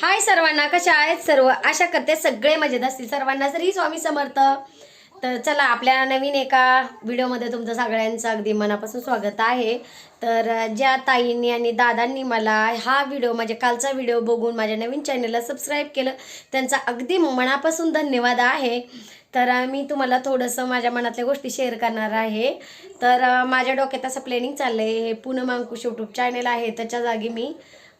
हाय सर्वांना कशा आहेत सर्व? आशा करते सगळे मजेत असतील. सर्वांना श्री स्वामी समर्थ. तर चला आपल्या नवीन एका व्हिडिओमध्ये तुमचं सगळ्यांचं अगदी मनापासून स्वागत आहे. तर ज्या ताईंनी आणि दादांनी मला हा व्हिडिओ म्हणजे कालचा व्हिडिओ बघून माझ्या नवीन चॅनलला सबस्क्राईब केलं त्यांचा अगदी मनापासून धन्यवाद आहे. तर मी तुम्हाला थोडंसं माझ्या मनातल्या गोष्टी शेअर करणार आहे. तर माझ्या डोक्यात असं प्लॅनिंग चाललं आहे हे पूनम अंकुश यूट्यूब चॅनल आहे. त्याच्या जागी मी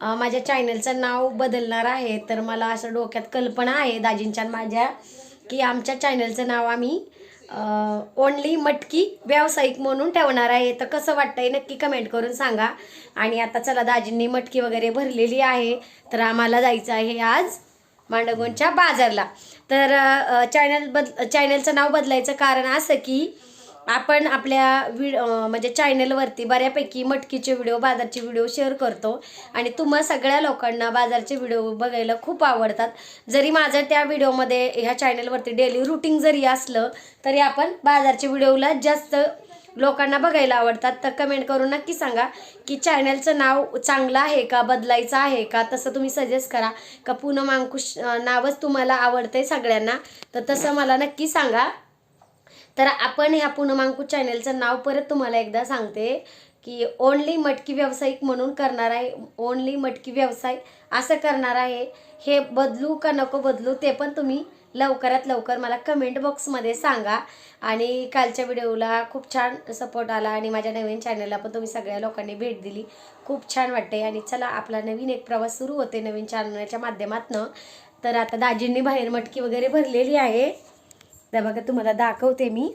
माझ्या चॅनलचं नाव बदलणार आहे. तर मला असं डोक्यात कल्पना आहे दाजींच्या आणि माझ्या की आमच्या चॅनलचं नाव आम्ही ओनली मटकी व्यावसायिक म्हणून ठेवणार आहे. तर कसं वाटतंय नक्की कमेंट करून सांगा. आणि आता चला दाजींनी मटकी वगैरे भरलेली आहे. तर आम्हाला जायचं आहे आज मांडगोंच्या बाजारला. तर चॅनल बद चॅनलचं नाव बदलायचं कारण असं की आपण आपल्या वि म्हणजे चॅनलवरती बऱ्यापैकी मटकीचे व्हिडिओ बाजारचे व्हिडिओ शेअर करतो. आणि तुम्हा सगळ्या लोकांना बाजारचे व्हिडिओ बघायला खूप आवडतात. जरी माझं त्या व्हिडिओमध्ये ह्या चॅनलवरती डेली रुटीन जरी असलं तरी आपण बाजारचे व्हिडिओला जास्त लोकांना बघायला आवडतात. तर कमेंट करून नक्की सांगा की चॅनलचं नाव चांगलं आहे का बदलायचं आहे का? तसं तुम्ही सजेस्ट करा. का पूनम अंकुश नावच तुम्हाला आवडतंय सगळ्यांना? तर तसं मला नक्की सांगा. तर आपण ह्या पूनमांकू चॅनलचं नाव परत तुम्हाला एकदा सांगते की ओनली मटकी व्यावसायिक म्हणून करणार आहे ओनली मटकी व्यवसाय असं करणार आहे. हे बदलू का नको बदलू ते पण तुम्ही लवकरात लवकर मला कमेंट बॉक्समध्ये सांगा. आणि कालच्या व्हिडिओला खूप छान सपोर्ट आला आणि माझ्या नवीन चॅनलला पण तुम्ही सगळ्या लोकांनी भेट दिली. खूप छान वाटते आणि चला आपला नवीन एक प्रवास सुरू होते नवीन चॅनलच्या माध्यमातनं. तर आता दाजींनी बाहेर मटकी वगैरे भरलेली आहे. तर बघा तुम्हाला दाखवते मी.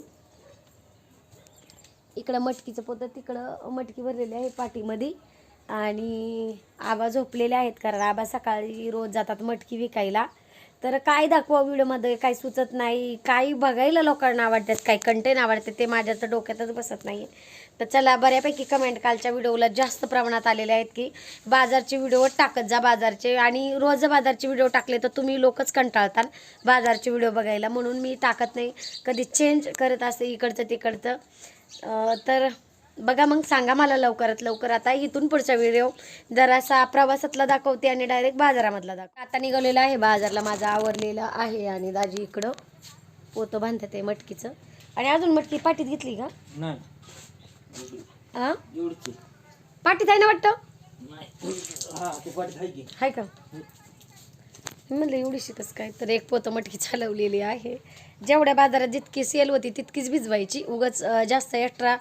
इकडं मटकीचं पोतं तिकडं मटकी भरलेली आहे पाठीमध्ये. आणि आबा झोपलेले आहेत कारण आबा सकाळी रोज जातात मटकी विकायला. तर काय दाखवा व्हिडिओमध्ये? काय सुचत नाही. काही बघायला लोकांना आवडतात काही कंटेंट आवडते ते माझ्या तर डोक्यातच बसत नाही तर चला बऱ्यापैकी कमेंट कालच्या व्हिडिओला जास्त प्रमाणात आलेले आहेत की बाजारचे व्हिडिओ टाकत जा बाजारचे आणि रोज बाजारचे व्हिडिओ टाकले तर तुम्ही लोकच कंटाळतात बाजारचे व्हिडिओ बघायला. म्हणून मी टाकत नाही. कधी चेंज करत असते इकडचं तिकडचं. तर बघा मग सांगा मला लवकरात लवकर. आता इथून पुढचा व्हिडिओ जरासा प्रवासातला दाखवते आणि डायरेक्ट बाजारामधला दाखव आता निघालेला आहे बाजारला. माझा आवरलेला आहे आणि दाजी इकडं पोतं बांधतात आहे मटकीचं. आणि अजून मटकी पाठीत घेतली का? हा पाठीत आहे ना वाटतं? हा आहे की. म्हणलं एवढीशी कसं काय तर एक पोतं मटकी चालवलेली आहे. जेवढ्या बाजारात जितकी सेल होती तितकीच भिजवायची. उगाच जास्त एक्स्ट्रा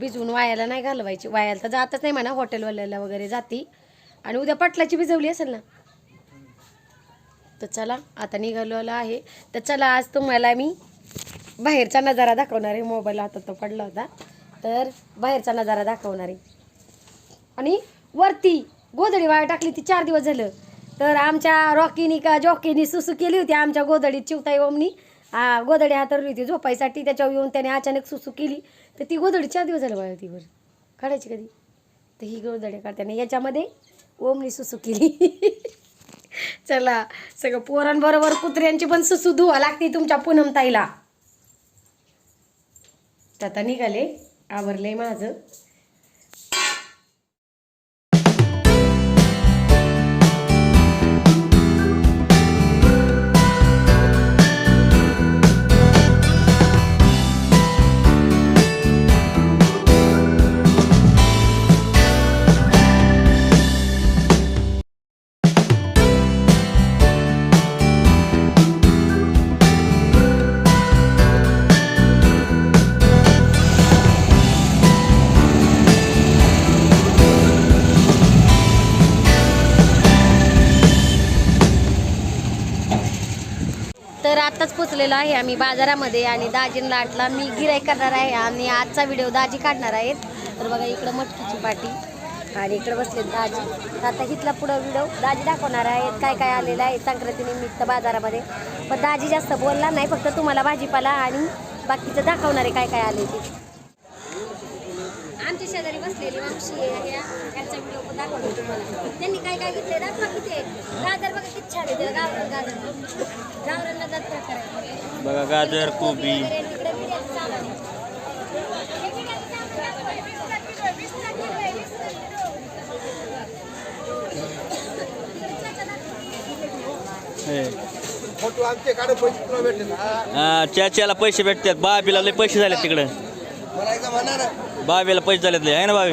भिजवून वायाला नाही घालवायची. वायाला तर जातच नाही म्हणा हॉटेलवाल्याला वगैरे जाती. आणि उद्या पाटलाची भिजवली असेल ना? तर चला आता निघालेला आहे. तर चला आज तुम्हाला मी बाहेरचा नजारा दाखवणार आहे. मोबाईल आता तो पडला होता. तर बाहेरचा नजारा दाखवणार आहे. आणि वरती गोधडी वाया टाकली ती चार दिवस झालं. तर आमच्या रॉकीनी का जॉकीनी सुसू केली होती आमच्या गोधडीत चिवताई ओमनी. आ, गोधडी हातरली होती झोपायसाठी त्याच्यावर येऊन त्याने अचानक सुसू केली. तर ती गोधडी चार दिवस झालं वाया होती बरं. काढायची कधी? तर ही गोधडी काढताना याच्यामध्ये ओमनी सुसू केली. चला सगळं पोरांबरोबर कुत्र्यांची पण सुसू धुवा लागते तुमच्या पूनमताईला तर आता निघाले. आवरले माझं. तर आत्ताच पोचलेलो आहे आम्ही बाजारामध्ये आणि दाजींना आटला मी गिराईक करणार आहे आणि आजचा व्हिडिओ दाजी काढणार आहेत. तर बघा इकडं मटकीची पाटी आणि इकडं बसले दाजी. तर आता इथला पुढं व्हिडिओ दाजी दाखवणार आहेत काय काय आलेलं आहे संक्रांतीनिमित्त बाजारामध्ये. पण दाजी जास्त बोलला नाही फक्त तुम्हाला भाजीपाला आणि बाकीचं दाखवणार आहे काय काय आले ते. आमच्या शेजारी बसलेली मावशी आहे यांचा व्हिडिओ पण दाखवतो तुम्हाला. त्यांनी काय काय घेतले दाखवा किती गाजर बघा किती छान आहे गाजर गावरांना जात प्रकार आहे बघा गाजर कोबी. हे. हा, चाच्याला पैसे भेटतात. बाबीला लय पैसे झाले तिकडं. मला एकदा म्हणा ना. बाबीला पैसे झालेत लय. आहे ना बाबी?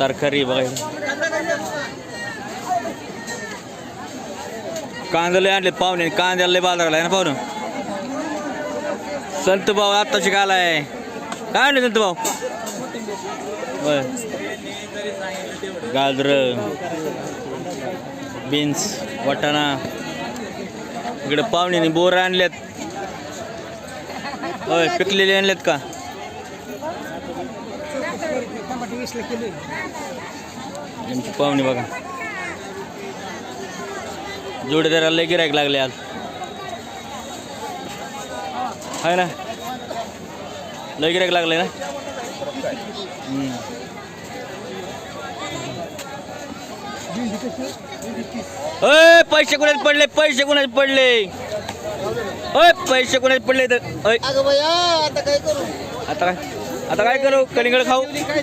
तरकारी बघा. कांद्याला लय पाहुणे. कांद्याला लय बाजाराला आहे ना पाहुणं. संत भाऊ आत्ताशी आलाय. काय आणले संत भाऊ? गाजर बीन्स वाटाणा. इकडे पाहुणे बोर आणल्यात होय पिकलेले आणलेत का? पाहुणे बघा. जोडीदाराला लय गिरायक लागले आज. आहे ना? लय गिरायक लागले ना. ओय पैसे कोणाचे पडले? पैसे कोणाचे पडले? ओय पैसे कोणाचे पडले तर आता काय करू? आता काय? आता काय करू? कलिंगड खाऊ? काय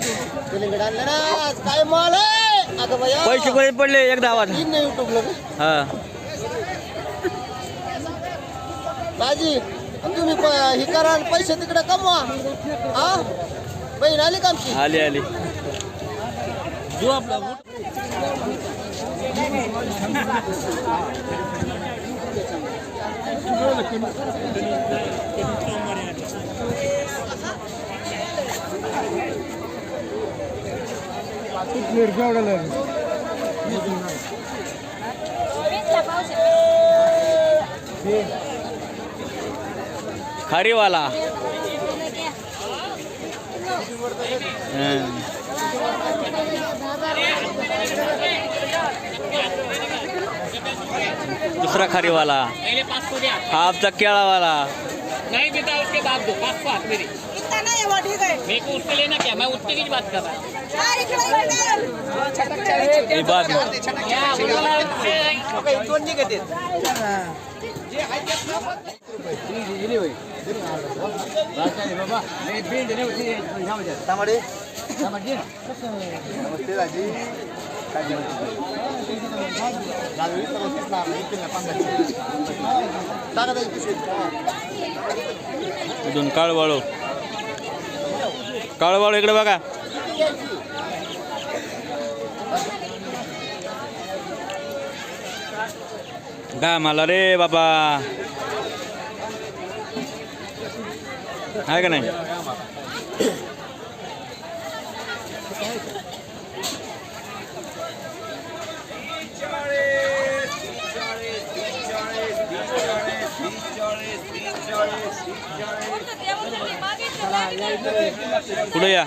तेलंगड आणलं ना काय माल पैसे कोणाचे पडले? एकदा आवाज. हा. दाजी तुम्ही प- हे करा आणि पैसे तिकडे कमवा. हा? बहीण आली का आमची? आली आली. खारीवाला हं. दुसरा खारीवाला हा आमचा केळावाला नहीं बेटा उसके बाद दो पाँच सौ हाथ मेरी। इतना नहीं है वो ठीक है मेरे को उससे लेना क्या? मैं उसके की बात कर रहा हूँ। ही बात क्या बोला उससे? तांबडे नमस्ते दाजी काय काळवाळू. काळवाळू इकडे बघा. घाम आला रे बाबा आहे का नाही पुढे या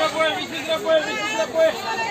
другой, веди другой, веди другой.